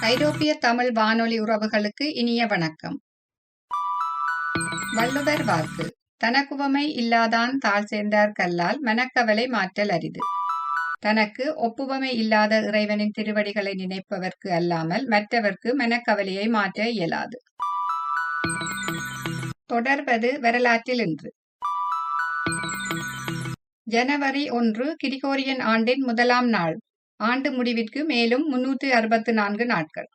ஐரோப்பிய தமிழ் வானொலி உறவுகளுக்கு இனிய வணக்கம். வள்ளுவர் வாக்கு. தனக்குவமை இல்லாதான் தாழ் சேர்ந்தார் கல்லால் மனக்கவலை மாற்றல் அரிது. தனக்கு ஒப்புவமை இல்லாத இறைவனின் திருவடிகளை நினைப்பவர்க்கு அல்லாமல் மற்றவர்க்கு மனக்கவலையை மாற்ற இயலாது. தொடர்வது வரலாற்றில் இன்று. ஜனவரி ஒன்று கிரிகோரியன் ஆண்டின் முதலாம் நாள். ஆண்டு முடிவிற்கு மேலும் முன்னூற்றி அறுபத்து நான்கு நாட்கள்.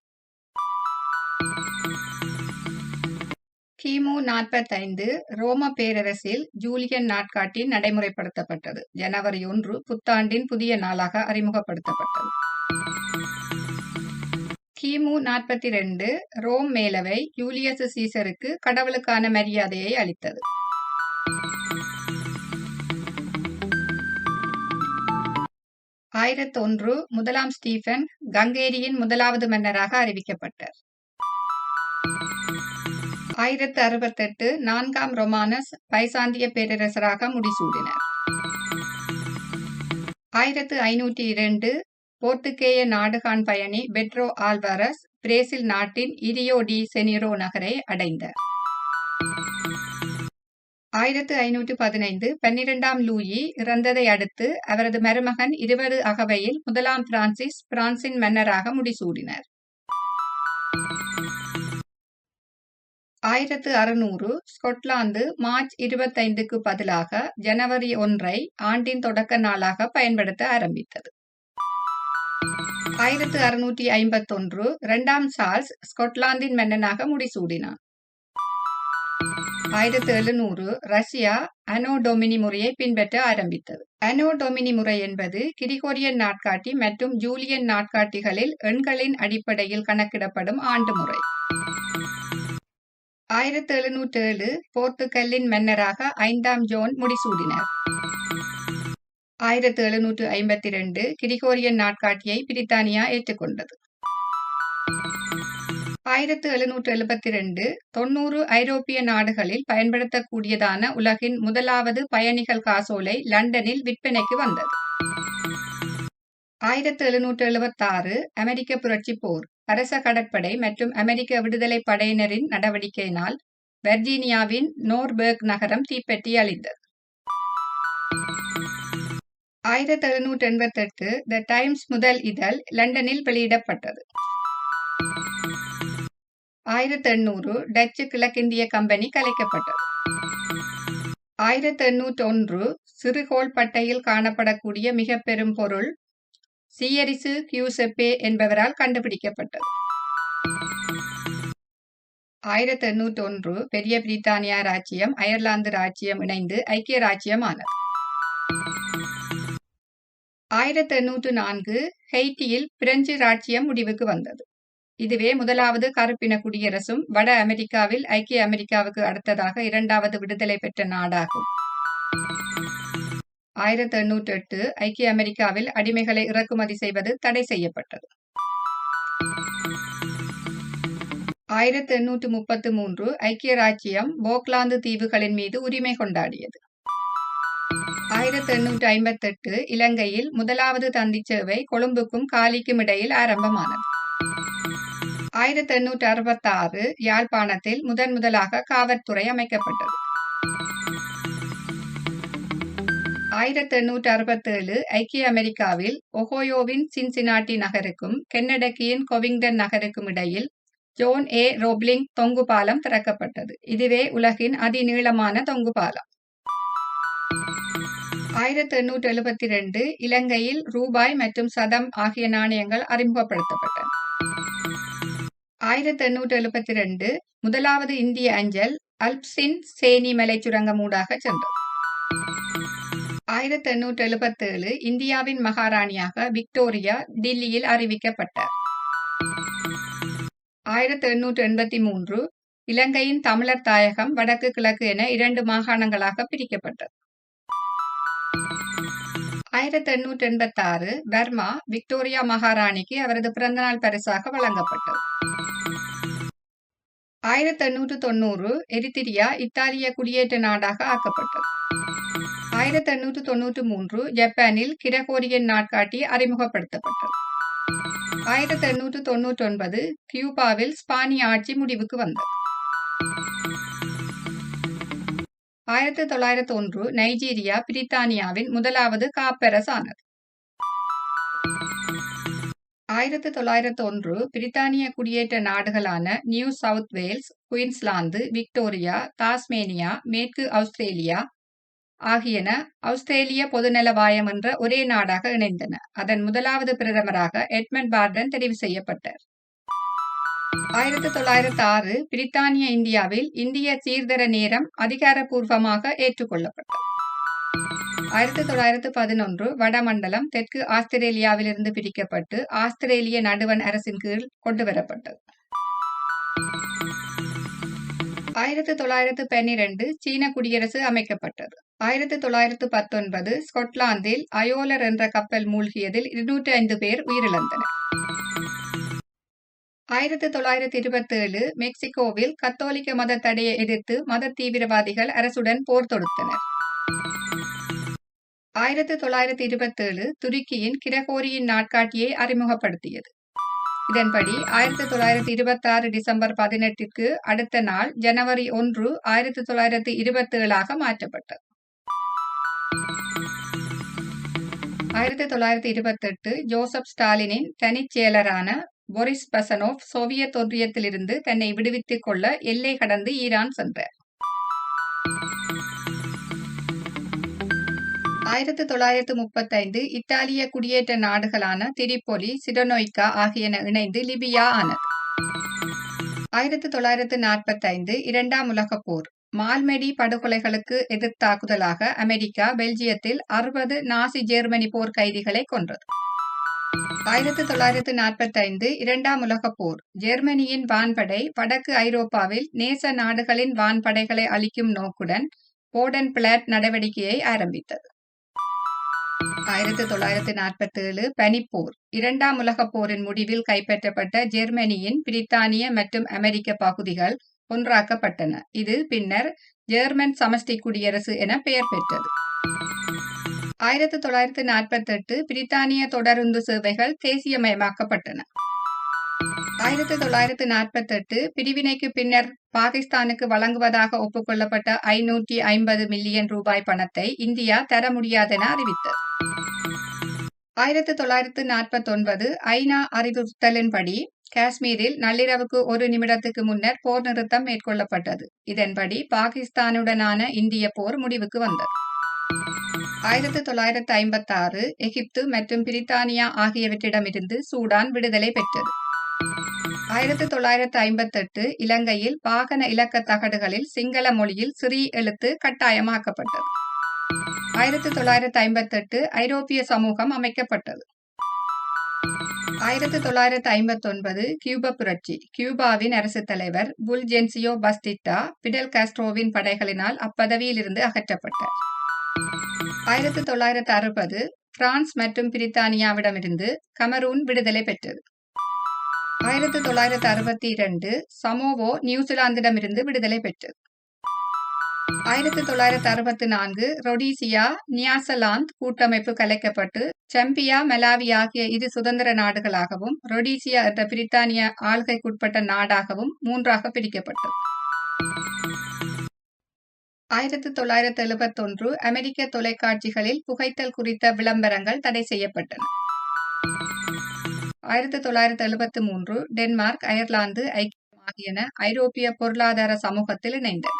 கிமு நாற்பத்தைந்து ரோம பேரரசில் ஜூலியன் நாட்காட்டி நடைமுறைப்படுத்தப்பட்டது. ஜனவரி ஒன்று புத்தாண்டின் புதிய நாளாக அறிமுகப்படுத்தப்பட்டது. கிமு நாற்பத்தி ரெண்டு ரோம் மேலவை யூலியஸ் சீசருக்கு கடவுளுக்கான மரியாதையை அளித்தது. ஆயிரத்தி ஒன்று முதலாம் ஸ்டீஃபன் கங்கேரியின் முதலாவது மன்னராக அறிவிக்கப்பட்டார். ஆயிரத்து அறுபத்தெட்டு நான்காம் ரொமானஸ் பைசாந்திய பேரரசராக முடிசூடினார். ஆயிரத்து ஐநூற்றி இரண்டு போர்த்துகேய நாடுகான் பயணி பெட்ரோ ஆல்வாரஸ் பிரேசில் நாட்டின் இரியோ டி செனிரோ நகரை அடைந்தார். ஆயிரத்து ஐநூற்று பதினைந்து பன்னிரெண்டாம் லூயி இறந்ததை அடுத்து அவரது மருமகன் இருபது அகவையில் முதலாம் பிரான்சிஸ் பிரான்சின் மன்னராக முடிசூடினர். ஆயிரத்து அறுநூறு ஸ்கொட்லாந்து மார்ச் இருபத்தைந்துக்கு பதிலாக ஜனவரி ஒன்றை ஆண்டின் தொடக்க நாளாக பயன்படுத்த ஆரம்பித்தது. ஆயிரத்து அறுநூற்றி ஐம்பத்தொன்று இரண்டாம் சார்ஸ் ஸ்கொட்லாந்தின் மன்னனாக முடிசூடினார் ஆயிரத்து எழுநூறு ரஷ்யா அனோடொமினி முறையை பின்பற்ற ஆரம்பித்தது. அனோடொமினி முறை என்பது கிரிகோரியன் நாட்காட்டி மற்றும் ஜூலியன் நாட்காட்டிகளில் எண்களின் அடிப்படையில் கணக்கிடப்படும் ஆண்டு முறை. ஆயிரத்தி எழுநூற்றி ஏழு போர்த்துகல்லின் மன்னராக ஐந்தாம் ஜோன் முடிசூடினர். ஆயிரத்தி எழுநூற்று ஐம்பத்தி ரெண்டு கிரிகோரியன் நாட்காட்டியை பிரித்தானியா ஏற்றுக்கொண்டது. ஆயிரத்து எழுநூற்று எழுபத்தி ரெண்டு தொன்னூறு ஐரோப்பிய நாடுகளில் பயன்படுத்தக்கூடியதான உலகின் முதலாவது பயணிகள் காசோலை லண்டனில் விற்பனைக்கு வந்தது. ஆயிரத்து எழுநூற்று எழுபத்தாறு அமெரிக்க புரட்சி போர் அரச கடற்படை மற்றும் அமெரிக்க விடுதலை படையினரின் நடவடிக்கையினால் வெர்ஜீனியாவின் நோர்பர்க் நகரம் தீப்பெட்டி அழிந்தது. ஆயிரத்தி எழுநூற்று எண்பத்தி எட்டு த டைம்ஸ் முதல் இதழ் லண்டனில் வெளியிடப்பட்டது. ஆயிரத்தி எண்ணூறு டச்சு கிழக்கிந்திய கம்பெனி கலைக்கப்பட்டது ஆயிரத்தி எண்ணூற்றி ஒன்று சிறுகோள் பட்டையில் காணப்படக்கூடிய மிக பெரும் பொருள் சியரிசு கியூசெப்பே என்பவரால் கண்டுபிடிக்கப்பட்டது ஆயிரத்தி எண்ணூற்றி ஒன்று பெரிய பிரித்தானியா ராச்சியம் அயர்லாந்து ராச்சியம் இணைந்து ஐக்கிய ராச்சியம் ஆனது ஆயிரத்தி எண்ணூற்று நான்கு ஹெய்டியில் பிரெஞ்சு ராச்சியம் முடிவுக்கு வந்தது இதுவே முதலாவது கருப்பின குடியரசும் வட அமெரிக்காவில் ஐக்கிய அமெரிக்காவுக்கு அடுத்ததாக இரண்டாவது விடுதலை பெற்ற நாடாகும். ஆயிரத்தி எண்ணூற்றி எட்டு ஐக்கிய அமெரிக்காவில் அடிமைகளை இறக்குமதி செய்வது தடை செய்யப்பட்டது. ஆயிரத்தி எண்ணூற்று முப்பத்து மூன்று ஐக்கிய ராச்சியம் போக்லாந்து தீவுகளின் மீது உரிமை கொண்டாடியது. ஆயிரத்தி எண்ணூற்று ஐம்பத்தெட்டு இலங்கையில் முதலாவது தந்தி சேவை கொழும்புக்கும் காலிக்கும் இடையில் ஆரம்பமானது. ஆயிரத்தி எண்ணூற்றி அறுபத்தி ஆறு யாழ்ப்பாணத்தில் முதன் முதலாக காவற்துறை அமைக்கப்பட்டது. ஆயிரத்தி எண்ணூற்று அறுபத்தேழு ஐக்கிய அமெரிக்காவில் ஒஹோயோவின் சின்சினாட்டி நகருக்கும் கென்னடக்கியின் கொவிங்டன் நகருக்கும் இடையில் ஜோன் ஏ. ரோப்லிங் தொங்கு பாலம் திறக்கப்பட்டது. இதுவே உலகின் அதிநீளமான தொங்கு பாலம். ஆயிரத்தி எண்ணூற்று எழுபத்தி ரெண்டு இலங்கையில் ரூபாய் மற்றும் சதம் ஆகிய நாணயங்கள் அறிமுகப்படுத்தப்பட்டன. ஆயிரத்தி எண்ணூற்று எழுபத்தி ரெண்டு முதலாவது இந்திய அஞ்சல் அல்ப்சின் சேனி மலை சுரங்கம் ஊடாக சென்றது. ஆயிரத்தி எண்ணூற்று எழுபத்தேழு இந்தியாவின் மகாராணியாக விக்டோரியா டில்லியில் அறிவிக்கப்பட்டார் ஆயிரத்தி எண்ணூற்று எண்பத்தி மூன்று இலங்கையின் தமிழர் தாயகம் வடக்கு கிழக்கு என இரண்டு மாகாணங்களாக பிரிக்கப்பட்டது. ஆயிரத்தி எண்ணூற்றி எண்பத்தி ஆறு பர்மா விக்டோரியா மகாராணிக்கு அவரது பிறந்தநாள் பரிசாக வழங்கப்பட்டது. ஆயிரத்தி எண்ணூற்று தொண்ணூறு எரித்திரியா இத்தாலிய குடியேற்ற நாடாக ஆக்கப்பட்டது. ஆயிரத்தி எண்ணூற்று தொண்ணூற்று மூன்று ஜப்பானில் கிரகோரியன் நாட்காட்டி அறிமுகப்படுத்தப்பட்டது. ஆயிரத்தி எண்ணூற்று தொண்ணூற்றி ஒன்பது கியூபாவில் ஸ்பானிய ஆட்சி முடிவுக்கு வந்தது. ஆயிரத்தி தொள்ளாயிரத்தி ஒன்று நைஜீரியா பிரித்தானியாவின் முதலாவது காப்பரசானது. ஆயிரத்தி தொள்ளாயிரத்தி ஒன்று பிரித்தானிய குடியேற்ற நாடுகளான New South Wales Queensland Victoria Tasmania மேற்கு ஆஸ்திரேலியா ஆகியன ஆஸ்திரேலிய பொதுநலவாயம் என்ற ஒரே நாடாக இணைந்தன. அதன் முதலாவது பிரதமராக எட்மண்ட் பார்டன் தெரிவு செய்யப்பட்டார். ஆயிரத்தி தொள்ளாயிரத்தி ஆறு பிரித்தானிய இந்தியாவில் இந்திய சீர்தர நேரம் அதிகாரப்பூர்வமாக ஏற்றுக்கொள்ளப்பட்டது. ஆயிரத்தி தொள்ளாயிரத்து பதினொன்று வடமண்டலம் தெற்கு ஆஸ்திரேலியாவிலிருந்து பிரிக்கப்பட்டு ஆஸ்திரேலிய நடுவன் அரசின் கீழ் கொண்டுவரப்பட்டது. ஆயிரத்தி தொள்ளாயிரத்து பன்னிரண்டு சீன குடியரசு அமைக்கப்பட்டது. ஆயிரத்தி தொள்ளாயிரத்து பத்தொன்பது ஸ்கொட்லாந்தில் அயோலர் என்ற கப்பல் மூழ்கியதில் இருநூற்றி ஐந்து பேர் உயிரிழந்தனர். ஆயிரத்தி தொள்ளாயிரத்தி இருபத்தி ஏழு மெக்சிகோவில் கத்தோலிக்க மத தடையை எதிர்த்து மத தீவிரவாதிகள் அரசுடன் போர் தொடுத்தனர். ஆயிரத்தி தொள்ளாயிரத்தி இருபத்தேழு துருக்கியின் கிரகோரியின் நாட்காட்டியை அறிமுகப்படுத்தியது. இதன்படி ஆயிரத்தி தொள்ளாயிரத்தி இருபத்தி ஆறு டிசம்பர் பதினெட்டிற்கு அடுத்த நாள் ஜனவரி ஒன்று ஆயிரத்தி தொள்ளாயிரத்தி இருபத்தி ஏழாக மாற்றப்பட்டது. ஆயிரத்தி தொள்ளாயிரத்தி இருபத்தி எட்டு ஜோசப் ஸ்டாலினின் தனிச் செயலரான பொரிஸ் பசனோவ் சோவியத் ஒன்றியத்திலிருந்து தன்னை விடுவித்துக் கொள்ள எல்லை கடந்து ஈரான் சென்றார். ஆயிரத்தி தொள்ளாயிரத்து முப்பத்தைந்து இத்தாலிய குடியேற்ற நாடுகளான திரிப்பொலி சிடனோய்கா ஆகியன இணைந்து லிபியா ஆனது. ஆயிரத்தி தொள்ளாயிரத்து நாற்பத்தைந்து இரண்டாம் உலகப் போர். மால்மெடி படுகொலைகளுக்கு எதிர்த்தாக்குதலாக அமெரிக்கா பெல்ஜியத்தில் அறுபது நாசி ஜெர்மனி போர் கைதிகளை கொன்றது. ஆயிரத்தி தொள்ளாயிரத்து நாற்பத்தைந்து இரண்டாம் உலகப் போர். ஜெர்மனியின் வான்படை வடக்கு ஐரோப்பாவில் நேச நாடுகளின் வான்படைகளை அளிக்கும் நோக்குடன் போடன் பிளாட் நடவடிக்கையை ஆரம்பித்தது. ஆயிரத்தி தொள்ளாயிரத்தி நாற்பத்தி ஏழு பனிப்போர். இரண்டாம் உலகப் போரின் முடிவில் கைப்பற்றப்பட்ட ஜெர்மனியின் பிரித்தானிய மற்றும் அமெரிக்க பகுதிகள் ஒன்றாக்கப்பட்டன. இது பின்னர் ஜெர்மன் சமஷ்டி குடியரசு என பெயர் பெற்றது. ஆயிரத்தி தொள்ளாயிரத்தி நாற்பத்தி எட்டு பிரித்தானிய தொடருந்து சேவைகள் தேசியமயமாக்கப்பட்டன. ஆயிரத்தி தொள்ளாயிரத்தி நாற்பத்தெட்டு பிரிவினைக்கு பின்னர் பாகிஸ்தானுக்கு வழங்குவதாக ஒப்புக்கொள்ளப்பட்ட ஐநூற்றி ஐம்பது மில்லியன் ரூபாய் பணத்தை இந்தியா தர முடியாதென அறிவித்தது. ஆயிரத்தி தொள்ளாயிரத்து நாற்பத்தொன்பது ஐநா அறிவுறுத்தலின்படி காஷ்மீரில் நள்ளிரவுக்கு ஒரு நிமிடத்துக்கு முன்னர் போர் நிறுத்தம் மேற்கொள்ளப்பட்டது. இதன்படி பாகிஸ்தானுடனான இந்திய போர் முடிவுக்கு வந்தது. ஆயிரத்தி தொள்ளாயிரத்தி ஐம்பத்தி ஆறு எகிப்து மற்றும் பிரித்தானியா ஆகியவற்றிடமிருந்து சூடான் விடுதலை பெற்றது. ஆயிரத்தி தொள்ளாயிரத்தி ஐம்பத்தி எட்டு இலங்கையில் வாகன இலக்க தகடுகளில் சிங்கள மொழியில் சிறி எழுத்து கட்டாயமாக்கப்பட்டது. ஆயிரத்தி தொள்ளாயிரத்து ஐம்பத்தி எட்டு ஐரோப்பிய சமூகம் அமைக்கப்பட்டது. ஆயிரத்தி தொள்ளாயிரத்து ஐம்பத்தி ஒன்பது கியூபா புரட்சி. கியூபாவின் அரசு தலைவர் புல்ஜென்சியோ பஸ்டிட்டா பிடல் காஸ்ட்ரோவின் படைகளினால் அப்பதவியில் இருந்து அகற்றப்பட்டார். ஆயிரத்தி தொள்ளாயிரத்து அறுபது பிரான்ஸ் மற்றும் பிரித்தானியாவிடமிருந்து கமரூன் விடுதலை பெற்றது. ஆயிரத்தி தொள்ளாயிரத்து அறுபத்தி இரண்டு சமோவோ நியூசிலாந்திடமிருந்து விடுதலை பெற்றது. ஆயிரத்தி தொள்ளாயிரத்து அறுபத்தி நான்கு ரொடீசியா நியாசலாந்து கூட்டமைப்பு கலைக்கப்பட்டு செம்பியா மெலாவி ஆகிய இரு சுதந்திர நாடுகளாகவும் ரொடீசியா என்ற பிரித்தானிய ஆள்கைக்குட்பட்ட நாடாகவும் மூன்றாக பிரிக்கப்பட்டது. ஆயிரத்தி தொள்ளாயிரத்து எழுபத்தொன்று அமெரிக்க தொலைக்காட்சிகளில் புகைத்தல் குறித்த விளம்பரங்கள் தடை செய்யப்பட்டன. ஆயிரத்தி தொள்ளாயிரத்தி எழுபத்தி மூன்று டென்மார்க் அயர்லாந்து ஐக்கியம் ஆகியன ஐரோப்பிய பொருளாதார சமூகத்தில் இணைந்தன.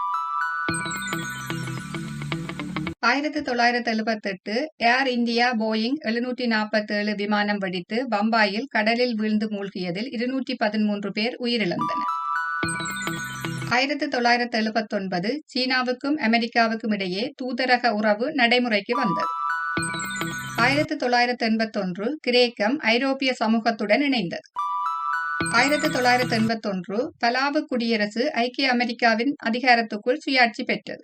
ஆயிரத்தி தொள்ளாயிரத்தி எழுபத்தி எட்டு ஏர் இந்தியா போயிங் எழுநூற்றி நாற்பத்தி ஏழு விமானம் வெடித்து பம்பாயில் கடலில் வீழ்ந்து மூழ்கியதில் இருநூற்றி பதிமூன்று பேர் உயிரிழந்தனர். ஆயிரத்தி தொள்ளாயிரத்தி எழுபத்தொன்பது சீனாவுக்கும் அமெரிக்காவுக்கும் இடையே தூதரக உறவு நடைமுறைக்கு வந்தது. ஆயிரத்தி தொள்ளாயிரத்தி எண்பத்தொன்று கிரேக்கம் ஐரோப்பிய சமூகத்துடன் இணைந்தது. ஆயிரத்தி தொள்ளாயிரத்தி எண்பத்தொன்று பலாவு குடியரசு ஐக்கிய அமெரிக்காவின் அதிகாரத்துக்குள் சுயாட்சி பெற்றது.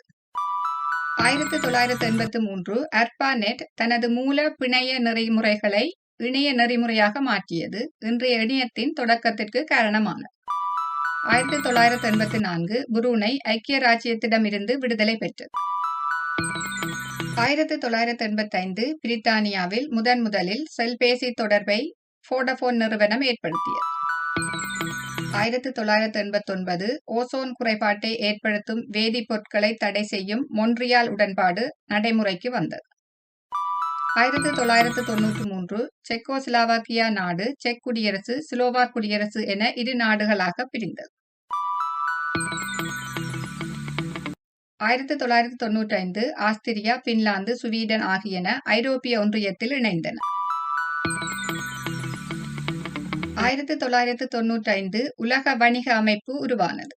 ஆயிரத்தி தொள்ளாயிரத்தி எண்பத்தி மூன்று அர்பாநெட் தனது மூல பிணைய நெறிமுறைகளை இணைய நெறிமுறையாக மாற்றியது இன்றைய இணையத்தின் தொடக்கத்திற்கு காரணமானது. ஆயிரத்தி தொள்ளாயிரத்தி எண்பத்தி நான்கு புரூனை ஐக்கிய ராஜ்யத்திடமிருந்து விடுதலை பெற்றது. ஆயிரத்தி தொள்ளாயிரத்தி எண்பத்தி ஐந்து பிரித்தானியாவில் முதன் முதலில் செல்பேசி தொடர்பை போடபோன் நிறுவனம் ஏற்படுத்தியது. ஆயிரத்தி தொள்ளாயிரத்தி எண்பத்தி ஒன்பது ஓசோன் குறைபாட்டை ஏற்படுத்தும் வேதிப்பொருட்களை தடை செய்யும் மொன்றியால் உடன்பாடு நடைமுறைக்கு வந்தது. ஆயிரத்தி தொள்ளாயிரத்து தொன்னூற்றி மூன்று செக்கோசிலாவாக்கியா நாடு செக் குடியரசு சிலோவாக் குடியரசு என இரு நாடுகளாக பிரிந்தது. ஆயிரத்தி தொள்ளாயிரத்தி தொன்னூற்றி ஐந்து ஆஸ்திரியா பின்லாந்து சுவீடன் ஆகியன ஐரோப்பிய ஒன்றியத்தில் இணைந்தன. ஆயிரத்தி தொள்ளாயிரத்தி தொன்னூற்றி ஐந்து உலக வணிக அமைப்பு உருவானது.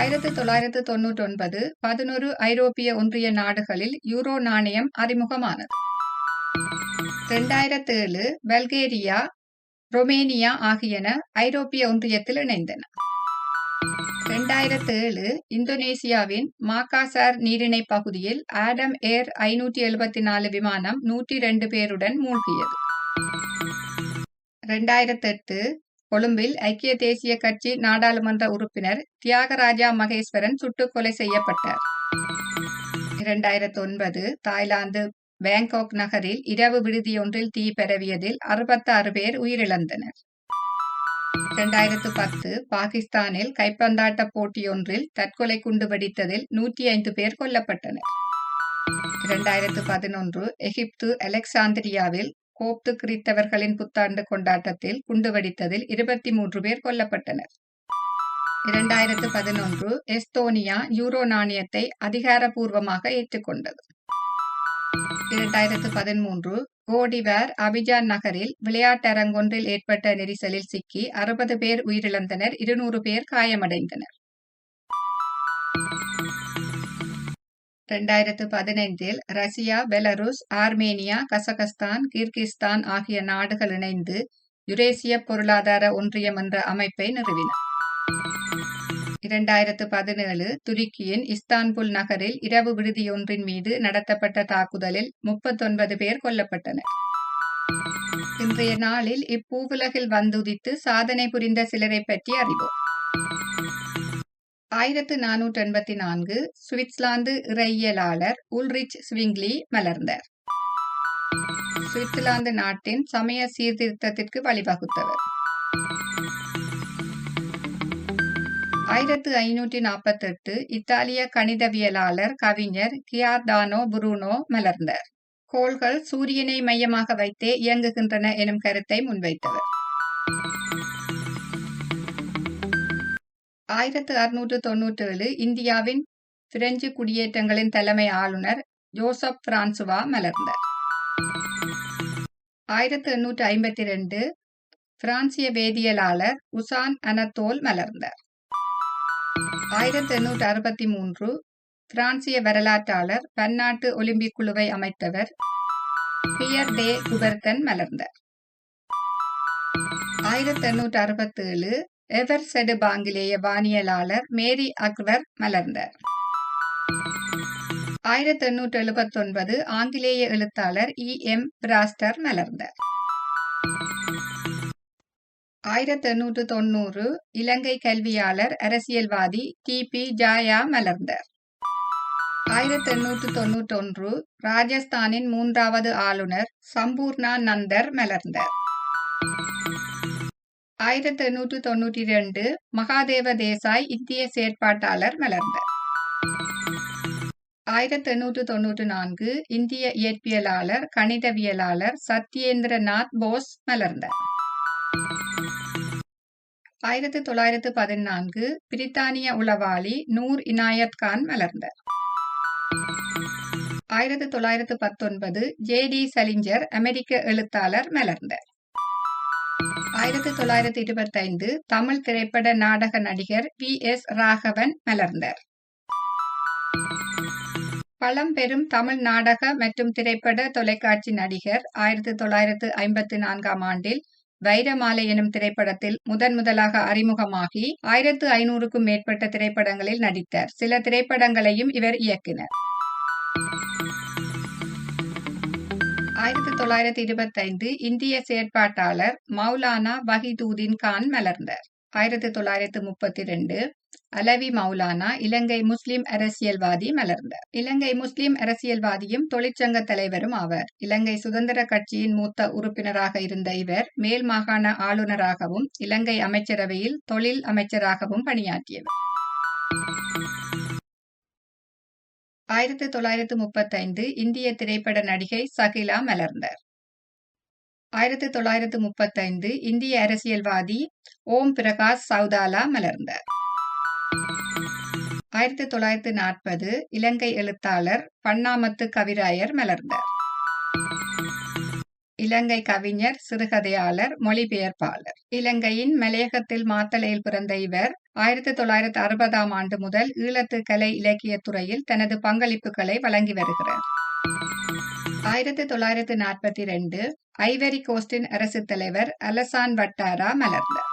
ஆயிரத்தி தொள்ளாயிரத்து தொன்னூற்றி ஒன்பது பதினொரு ஐரோப்பிய ஒன்றிய நாடுகளில் யூரோ நாணயம் அறிமுகமானது. இரண்டாயிரத்தி ஏழு பல்கேரியா ரொமேனியா ஆகியன ஐரோப்பிய ஒன்றியத்தில் இணைந்தன. இரண்டாயிரத்தி ஏழு இந்தோனேசியாவின் மாக்காசார் நீரிணை பகுதியில் ஆடம் ஏர் ஐநூற்றி எழுபத்தி நாலு விமானம் நூற்றி ரெண்டு பேருடன் மூழ்கியது. இரண்டாயிரத்தெட்டு கொழும்பில் ஐக்கிய தேசிய கட்சி நாடாளுமன்ற உறுப்பினர் தியாகராஜா மகேஸ்வரன் சுட்டுக் கொலை செய்யப்பட்டார். இரண்டாயிரத்தி ஒன்பது தாய்லாந்து பேங்காக் நகரில் இரவு விடுதியொன்றில் தீ பரவியதில் அறுபத்தாறு பேர் உயிரிழந்தனர். இரண்டாயிரத்து பத்து பாகிஸ்தானில் கைப்பந்தாட்ட போட்டியொன்றில் தற்கொலை குண்டு வெடித்ததில் நூற்றி ஐந்து பேர் கொல்லப்பட்டனர். இரண்டாயிரத்து பதினொன்று எகிப்து அலெக்சாந்திரியாவில் கோப்து கிறித்தவர்களின் புத்தாண்டு கொண்டாட்டத்தில் குண்டு வெடித்ததில் இருபத்தி மூன்று பேர் கொல்லப்பட்டனர். இரண்டாயிரத்து பதினொன்று எஸ்தோனியா யூரோ நாணயத்தை அதிகாரபூர்வமாக ஏற்றுக்கொண்டது. இரண்டாயிரத்து பதிமூன்று கோடிவார் அபிஜான் நகரில் விளையாட்டரங்கொன்றில் ஏற்பட்ட நெரிசலில் சிக்கி அறுபது பேர் உயிரிழந்தனர் இருநூறு பேர் காயமடைந்தனர். இரண்டாயிரத்து பதினைந்தில் Russia Belarus Armenia Kazakhstan Kyrgyzstan ஆகிய நாடுகள் இணைந்து யுரேசிய பொருளாதார ஒன்றியம் என்ற அமைப்பை நிறுவின. இரண்டாயிரத்து பதினேழு துருக்கியின் இஸ்தான்புல் நகரில் இரவு விடுதியொன்றின் மீது நடத்தப்பட்ட தாக்குதலில் முப்பத்தொன்பது பேர் கொல்லப்பட்டனர். இன்றைய நாளில் இப்பூவுலகில் வந்துதித்து சாதனை புரிந்த சிலரை பற்றி அறிவோம். ஆயிரத்து நானூற்று எண்பத்தி நான்கு சுவிட்சர்லாந்து இறையியலாளர் உல்ரிச் ஸ்விங்லி மலர்ந்தார். சுவிட்சர்லாந்து நாட்டின் சமய சீர்திருத்தத்திற்கு வழிவகுத்தவர். ஆயிரத்து ஐநூற்றி நாற்பத்தெட்டு இத்தாலிய கணிதவியலாளர் கவிஞர் கியார்டானோ புரூனோ மலர்ந்தார். கோள்கள் சூரியனை மையமாக வைத்தே இயங்குகின்றன எனும் கருத்தை முன்வைத்தவர். ஆயிரத்து அறுநூற்று தொன்னூற்றி ஏழு இந்தியாவின் பிரெஞ்சு குடியேற்றங்களின் தலைமை ஆளுநர் ஜோசப் பிரான்சுவா மலர்ந்தார். ஆயிரத்து எண்ணூற்று ஐம்பத்தி ரெண்டு பிரான்சிய வேதியியலாளர் உசான் அனத்தோல் மலர்ந்தார். ஆயிரத்தி எண்ணூற்று அறுபத்தி மூன்று பிரான்சிய வரலாற்றாளர் பன்னாட்டு ஒலிம்பிக் குழுவை அமைத்தவர் பியர் டே குபர்தன் மலர்ந்தார். ஆயிரத்தி எண்ணூற்று அறுபத்தேழு எவர்செடு எவர் பாங்கிலேய வானியலாளர் மேரி அக்வர் மலர்ந்தார். ஆயிரத்தி எண்ணூற்று எழுபத்தி ஒன்பது ஆங்கிலேய எழுத்தாளர் இ. எம். பிராஸ்டர் மலர்ந்தார். ஆயிரத்தி எண்ணூற்று தொன்னூறு இலங்கை கல்வியாளர் அரசியல்வாதி டி. பி. ஜாயா மலர்ந்தார். ஆயிரத்தி எண்ணூற்று தொன்னூற்றி ஒன்று ராஜஸ்தானின் மூன்றாவது ஆளுநர் சம்பூர்ணா நந்தர் மலர்ந்தார். ஆயிரத்தி எண்ணூற்று தொன்னூற்றி ரெண்டு மகாதேவ தேசாய் இந்திய செயற்பாட்டாளர் மலர்ந்தார் ஆயிரத்தி எண்ணூற்று தொன்னூற்று நான்கு இந்திய இயற்பியலாளர் கணிதவியலாளர் சத்யேந்திரநாத் போஸ் மலர்ந்தார் ஆயிரத்தி தொள்ளாயிரத்து பதினான்கு பிரித்தானிய உளவாளி நூர் இனாயத் கான் மலர்ந்தார் ஆயிரத்தி தொள்ளாயிரத்து பத்தொன்பது ஜே டி சலிஞ்சர் அமெரிக்க எழுத்தாளர் மலர்ந்தார் ஆயிரத்தி தொள்ளாயிரத்தி இருபத்தைந்து தமிழ் திரைப்பட நாடக நடிகர் பி எஸ் ராகவன் மலர்ந்தார். பழம்பெரும் தமிழ் நாடக மற்றும் திரைப்பட தொலைக்காட்சி நடிகர் ஆயிரத்தி தொள்ளாயிரத்து ஐம்பத்தி நான்காம் ஆண்டில் வைரமாலை எனும் திரைப்படத்தில் முதன் முதலாக அறிமுகமாகி ஆயிரத்து ஐநூறுக்கும் மேற்பட்ட திரைப்படங்களில் நடித்தார். சில திரைப்படங்களையும் இவர் இயக்கினர். ஆயிரத்தி தொள்ளாயிரத்தி இருபத்தைந்து இந்திய செயற்பாட்டாளர் மௌலானா வஹிதூதீன் கான் மலர்ந்தார். ஆயிரத்தி தொள்ளாயிரத்து முப்பத்தி ரெண்டு அலவி மௌலானா இலங்கை முஸ்லிம் அரசியல்வாதி மலர்ந்தார். இலங்கை முஸ்லிம் அரசியல்வாதியும் தொழிற்சங்க தலைவரும் ஆவார். இலங்கை சுதந்திர கட்சியின் மூத்த உறுப்பினராக இருந்த இவர் மேல் மாகாண ஆளுநராகவும் இலங்கை அமைச்சரவையில் தொழில் அமைச்சராகவும் பணியாற்றியவர். ஆயிரத்தி தொள்ளாயிரத்து முப்பத்தைந்து இந்திய திரைப்பட நடிகை சகிலா மலர்ந்தார். ஆயிரத்தி தொள்ளாயிரத்து முப்பத்தைந்து இந்திய அரசியல்வாதி ஓம் பிரகாஷ் சவுதாலா மலர்ந்தார். ஆயிரத்தி தொள்ளாயிரத்து நாற்பது இலங்கை எழுத்தாளர் பன்னாமத்து கவிராயர் மலர்ந்தார். இலங்கை கவிஞர் சிறுகதையாளர் மொழிபெயர்ப்பாளர். இலங்கையின் மலையகத்தில் மாத்தளையில் பிறந்த இவர் ஆயிரத்தி தொள்ளாயிரத்து அறுபதாம் ஆண்டு முதல் ஈழத்து கலை இலக்கியத் துறையில் தனது பங்களிப்புகளை வழங்கி வருகிறார். ஆயிரத்தி தொள்ளாயிரத்து நாற்பத்தி ரெண்டு ஐவரி கோஸ்டின் அரசு தலைவர் அலசான் வட்டாரா மலர்ந்தார்.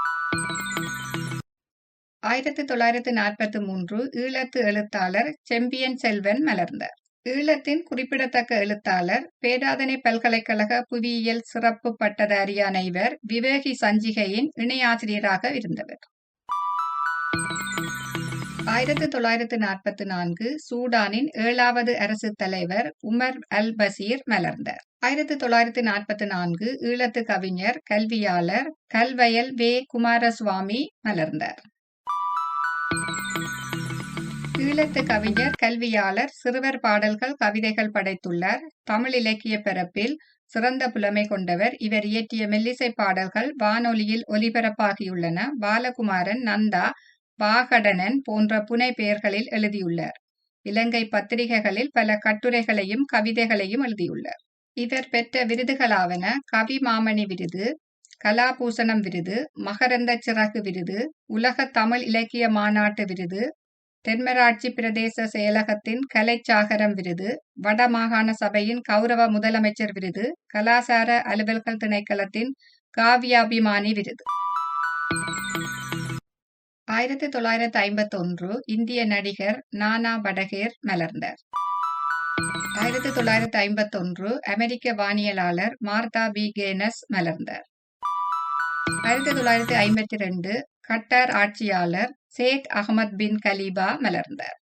ஆயிரத்தி தொள்ளாயிரத்து நாற்பத்தி மூன்று ஈழத்து எழுத்தாளர் செம்பியன் செல்வன் மலர்ந்தார். ஈழத்தின் குறிப்பிடத்தக்க எழுத்தாளர் பேராதனை பல்கலைக்கழக புவியியல் சிறப்பு பட்டதாரியான இவர் விவேகி சஞ்சிகையின் இணையாசிரியராக இருந்தவர். ஆயிரத்தி தொள்ளாயிரத்து நாற்பத்தி நான்கு சூடானின் ஏழாவது அரசு தலைவர் உமர் அல் பசீர் மலர்ந்தார். ஆயிரத்தி தொள்ளாயிரத்து நாற்பத்தி நான்கு ஈழத்து கவிஞர் கல்வியாளர் கல்வயல் வே. குமாரசுவாமி மலர்ந்தார். ஈழத்து கவிஞர் கல்வியாளர் சிறுவர் பாடல்கள் கவிதைகள் படைத்துள்ளார். தமிழ் இலக்கிய பரப்பில் சிறந்த புலமை கொண்டவர். இவர் இயற்றிய மெல்லிசை பாடல்கள் வானொலியில் ஒலிபரப்பாகியுள்ளன. பாலகுமாரன் நந்தா பாகடனன் போன்ற புனை பெயர்களில் எழுதியுள்ளார். இலங்கை பத்திரிகைகளில் பல கட்டுரைகளையும் கவிதைகளையும் எழுதியுள்ளார். இவர் பெற்ற விருதுகளாவன கவி மாமணி விருது கலாபூசணம் விருது மகரந்த சிறகு விருது உலக தமிழ் இலக்கிய மாநாட்டு விருது தென்மராட்சி பிரதேச செயலகத்தின் கலைச்சாகரம் விருது வடமாகாண சபையின் கௌரவ முதலமைச்சர் விருது கலாசார அலுவல்கள் திணைக்களத்தின் காவியாபிமானி விருது. ஆயிரத்தி தொள்ளாயிரத்தி ஐம்பத்தி ஒன்று இந்திய நடிகர் நானா படகேர் மலர்ந்தார். ஆயிரத்தி தொள்ளாயிரத்தி ஐம்பத்தி ஒன்று அமெரிக்க வானியலாளர் மார்த்தா பி. கேனஸ் மலர்ந்தார். ஆயிரத்தி தொள்ளாயிரத்தி ஐம்பத்தி ரெண்டு கட்டார் ஆட்சியாளர் சேக் அகமத் பின் கலீபா மலர்ந்தார்.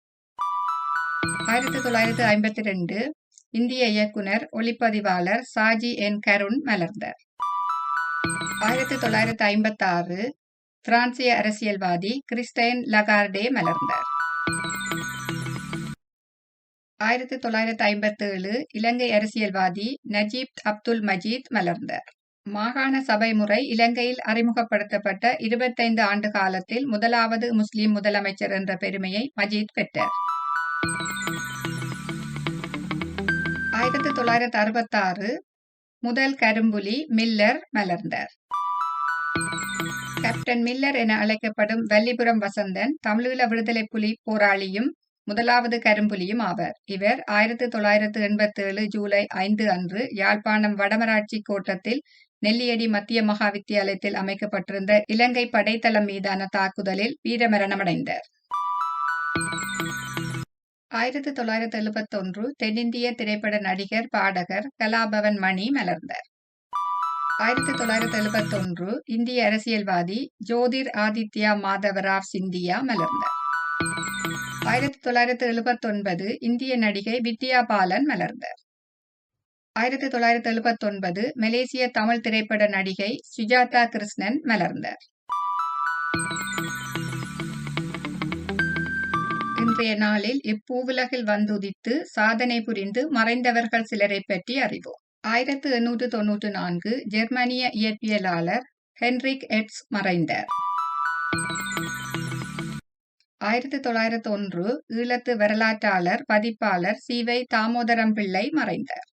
ஆயிரத்தி தொள்ளாயிரத்தி ஐம்பத்தி ரெண்டு இந்திய இயக்குனர் ஒளிப்பதிவாளர் சாஜி என் கருண் மலர்ந்தார். ஆயிரத்தி தொள்ளாயிரத்தி ஐம்பத்தி ஆறு பிரான்சிய அரசியல்வாதி கிறிஸ்டைன் லகார்டே மலர்ந்தார். ஆயிரத்தி தொள்ளாயிரத்தி ஐம்பத்தேழு இலங்கை அரசியல்வாதி நஜீப் அப்துல் மஜீத் மலர்ந்தார். மாகாண சபை முறை இலங்கையில் அறிமுகப்படுத்தப்பட்ட இருபத்தைந்து ஆண்டு காலத்தில் முதலாவது முஸ்லிம் முதலமைச்சர் என்ற பெருமையை மஜீத் பெற்றார். ஆயிரத்தி தொள்ளாயிரத்தி அறுபத்தாறு முதல் கரும்புலி மில்லர் மலர்ந்தார். கேப்டன் மில்லர் என அழைக்கப்படும் வல்லிபுரம் வசந்தன் தமிழீழ விடுதலை புலி போராளியும் முதலாவது கரும்புலியும் ஆவர். இவர் ஆயிரத்தி தொள்ளாயிரத்து எண்பத்தி ஏழு ஜூலை ஐந்து அன்று யாழ்ப்பாணம் வடமராட்சி கோட்டத்தில் நெல்லியடி மத்திய மகா வித்தியாலயத்தில் அமைக்கப்பட்டிருந்த இலங்கை படைத்தளம் மீதான தாக்குதலில் வீரமரணமடைந்தார். ஆயிரத்தி தொள்ளாயிரத்தி எழுபத்தி ஒன்று தென்னிந்திய திரைப்பட நடிகர் பாடகர் கலாபவன் மணி மலர்ந்தார். ஆயிரத்தி தொள்ளாயிரத்தி எழுபத்தி ஒன்று இந்திய அரசியல்வாதி ஜோதிர் ஆதித்யா மாதவராவ் சிந்தியா மலர்ந்தார். ஆயிரத்தி தொள்ளாயிரத்தி எழுபத்தொன்பது இந்திய நடிகை வித்யா பாலன் மலர்ந்தார். ஆயிரத்தி தொள்ளாயிரத்தி எழுபத்தொன்பது மலேசிய தமிழ் திரைப்பட நடிகை சுஜாதா கிருஷ்ணன் மலர்ந்தார். இன்றைய நாளில் இப்பூவுலகில் வந்துதித்து சாதனை புரிந்து மறைந்தவர்கள் சிலரை பற்றி அறிவோம். ஆயிரத்து எண்ணூற்று தொன்னூற்று நான்கு ஜெர்மனிய இயற்பியலாளர் ஹென்ரிக் எட்ஸ் மறைந்தார். ஆயிரத்தி தொள்ளாயிரத்தி ஒன்று ஈழத்து வரலாற்றாளர் பதிப்பாளர் சிவை தாமோதரம் பிள்ளை மறைந்தார்.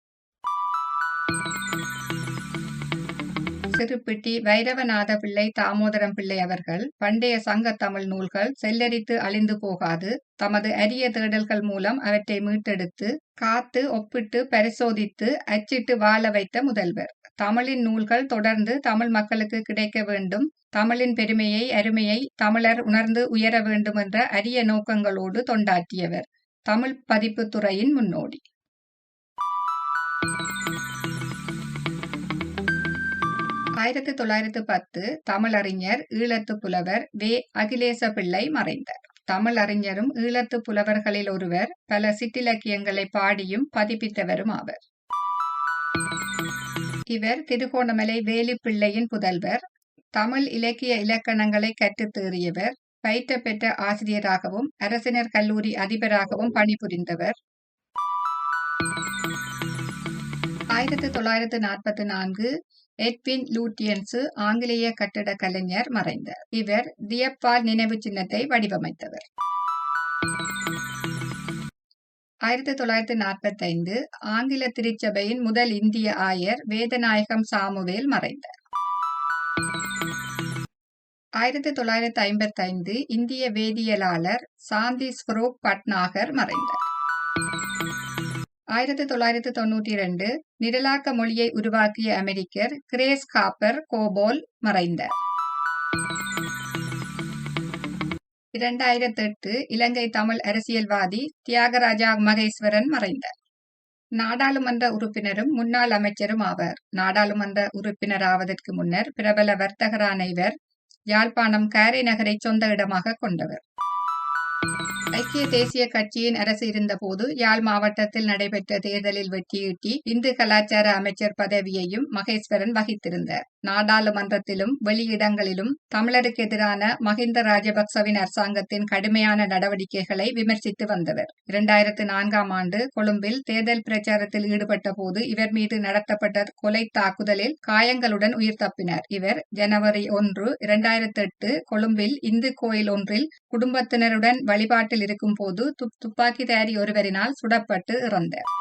சிறுப்பிட்டி வைரவநாத பிள்ளை தாமோதரம் பிள்ளை அவர்கள் பண்டைய சங்க தமிழ் நூல்கள் செல்லரித்து அழிந்து போகாது. தமது அரிய தேடல்கள் மூலம் அவற்றை மீட்டெடுத்து காத்து ஒப்பிட்டு பரிசோதித்து அச்சிட்டு வாழ வைத்த முதல்வர். தமிழின் நூல்கள் தொடர்ந்து தமிழ் மக்களுக்கு கிடைக்க வேண்டும். தமிழின் பெருமையை அருமையை தமிழர் உணர்ந்து உயர வேண்டும் என்ற அரிய நோக்கங்களோடு தொண்டாற்றியவர் தமிழ் பதிப்பு துறையின் முன்னோடி. ஆயிரத்தி தொள்ளாயிரத்து பத்து தமிழறிஞர் ஈழத்து புலவர் வே. அகிலேச பிள்ளை மறைந்தார். தமிழறிஞரும் ஈழத்து புலவர்களில் ஒருவர் பல சிற்றிலக்கியங்களை பாடியும் பதிப்பித்தவரும் ஆவர். இவர் திருகோணமலை வேலுப்பிள்ளையின் புதல்வர் தமிழ் இலக்கிய இலக்கணங்களை கற்றுத் தேறியவர் பயிற்ற பெற்ற ஆசிரியராகவும் அரசினர் கல்லூரி அதிபராகவும் பணிபுரிந்தவர். ஆயிரத்தி தொள்ளாயிரத்து நாற்பத்தி நான்கு எட்வின் லூட்டியன்சு ஆங்கிலேய கட்டட கலைஞர் மறைந்தார். இவர் தியப்பால் நினைவு சின்னத்தை வடிவமைத்தவர். ஆயிரத்தி தொள்ளாயிரத்தி நாற்பத்தைந்து ஆங்கில திருச்சபையின் முதல் இந்திய ஆயர் வேதநாயகம் சாமுவேல் மறைந்தார். ஆயிரத்தி தொள்ளாயிரத்தி ஐம்பத்தைந்து இந்திய வேதியியலாளர் சாந்தி ஸ்வரூப் பட்நாகர் மறைந்தார். ஆயிரத்தி தொள்ளாயிரத்தி தொண்ணூற்றி ரெண்டு நிரலாக்க மொழியை உருவாக்கிய அமெரிக்கர் கிரேஸ் காப்பர் கோபோல் மறைந்தார் இரண்டாயிரத்தி எட்டு இலங்கை தமிழ் அரசியல்வாதி தியாகராஜா மகேஸ்வரன் மறைந்தார் நாடாளுமன்ற உறுப்பினரும் முன்னாள் அமைச்சரும் ஆவார் நாடாளுமன்ற உறுப்பினராவதற்கு முன்னர் பிரபல வர்த்தகரான இவர் யாழ்ப்பாணம் காரை நகரை சொந்த இடமாக கொண்டவர் ஐக்கிய தேசிய கட்சியின் அரசு இருந்தபோது யாழ் மாவட்டத்தில் நடைபெற்ற தேர்தலில் வெற்றியீட்டி இந்து கலாச்சார அமைச்சர் பதவியையும் மகேஸ்வரன் வகித்திருந்தார். நாடாளுமன்றத்திலும் வெளியிடங்களிலும் தமிழருக்கு எதிரான மஹிந்த ராஜபக்சவின் அரசாங்கத்தின் கடுமையான நடவடிக்கைகளை விமர்சித்து வந்தவர். இரண்டாயிரத்து நான்காம் ஆண்டு கொழும்பில் தேர்தல் பிரச்சாரத்தில் ஈடுபட்ட போது இவர் மீது நடத்தப்பட்ட கொலை தாக்குதலில் காயங்களுடன் உயிர் தப்பினார். இவர் ஜனவரி ஒன்று இரண்டாயிரத்தி எட்டு கொழும்பில் இந்து கோயில் ஒன்றில் குடும்பத்தினருடன் வழிபாட்டில் இருக்கும் போது துப்பாக்கிதாரி ஒருவரினால் சுடப்பட்டு இறந்தார்.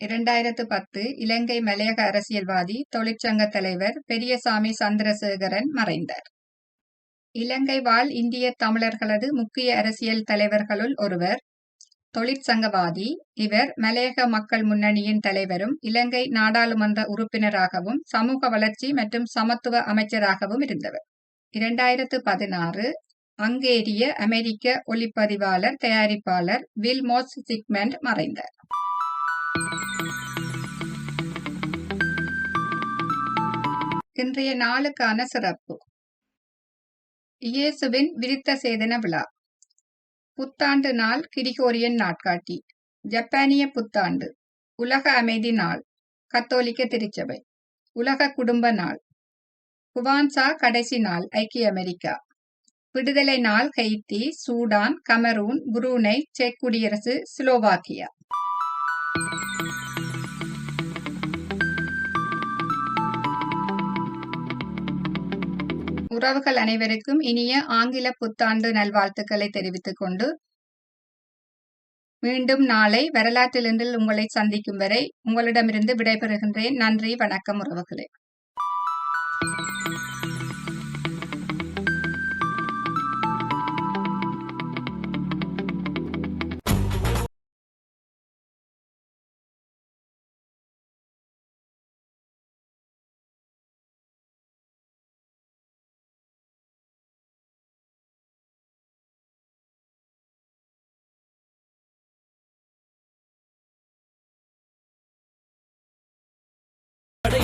இரண்டாயிரத்து பத்து இலங்கை மலையக அரசியல்வாதி தொழிற்சங்க தலைவர் பெரியசாமி சந்திரசேகரன் மறைந்தார். இலங்கை வாழ் இந்திய தமிழர்களது முக்கிய அரசியல் தலைவர்களுள் ஒருவர் தொழிற்சங்கவாதி இவர் மலையக மக்கள் முன்னணியின் தலைவரும் இலங்கை நாடாளுமன்ற உறுப்பினராகவும் சமூக வளர்ச்சி மற்றும் சமத்துவ அமைச்சராகவும் இருந்தவர். இரண்டாயிரத்து பதினாறு அங்கேரிய அமெரிக்க ஒளிப்பதிவாளர் தயாரிப்பாளர் வில்மோஸ் சிக்மெண்ட் மறைந்தார். இன்றைய நாளுக்கான சிறப்பு. இயேசுவின் விருத்த சேதன விழா. புத்தாண்டு நாள் கிரிகோரியன் நாட்காட்டி. ஜப்பானிய புத்தாண்டு. உலக அமைதி நாள். கத்தோலிக்க திருச்சபை. உலக குடும்ப நாள். குவான்சா கடைசி நாள் ஐக்கிய அமெரிக்கா. விடுதலை நாள் ஹைத்தி சூடான் கமரூன் புரூனை செக் குடியரசு ஸ்லோவாக்கியா. உறவுகள் அனைவருக்கும் இனிய ஆங்கில புத்தாண்டு நல்வாழ்த்துக்களை தெரிவித்துக் கொண்டு மீண்டும் நாளை வரலாற்றிலிருந்து உங்களை சந்திக்கும் வரை உங்களிடமிருந்து விடைபெறுகின்றேன். நன்றி வணக்கம் உறவுகளே.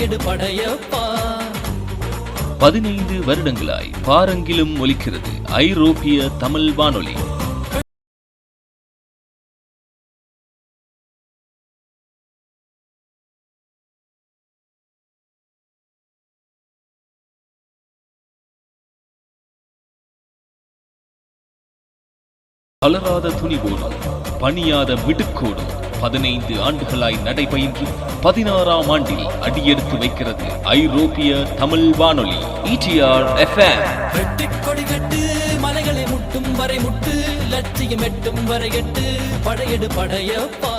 படையெடு படையப்பா. பதினைந்து வருடங்களாய் பாரங்கிலும் ஒலிக்கிறது ஐரோப்பிய தமிழ் வானொலி. பலராத துணிவோடும் பணியாத மிடுக்கோடும் பதினைந்து ஆண்டுகளாய் நடைபயின்று பதினாறாம் ஆண்டில் அடியெடுத்து வைக்கிறது ஐரோப்பிய தமிழ் வானொலி இடிஆர் எஃப்எம் வெட்டிக் கொடி கட்டு மலைகளை முட்டும் வரை முட்டு லட்சியம் எட்டும் வரை எட்டு படையெடு படையப்பா.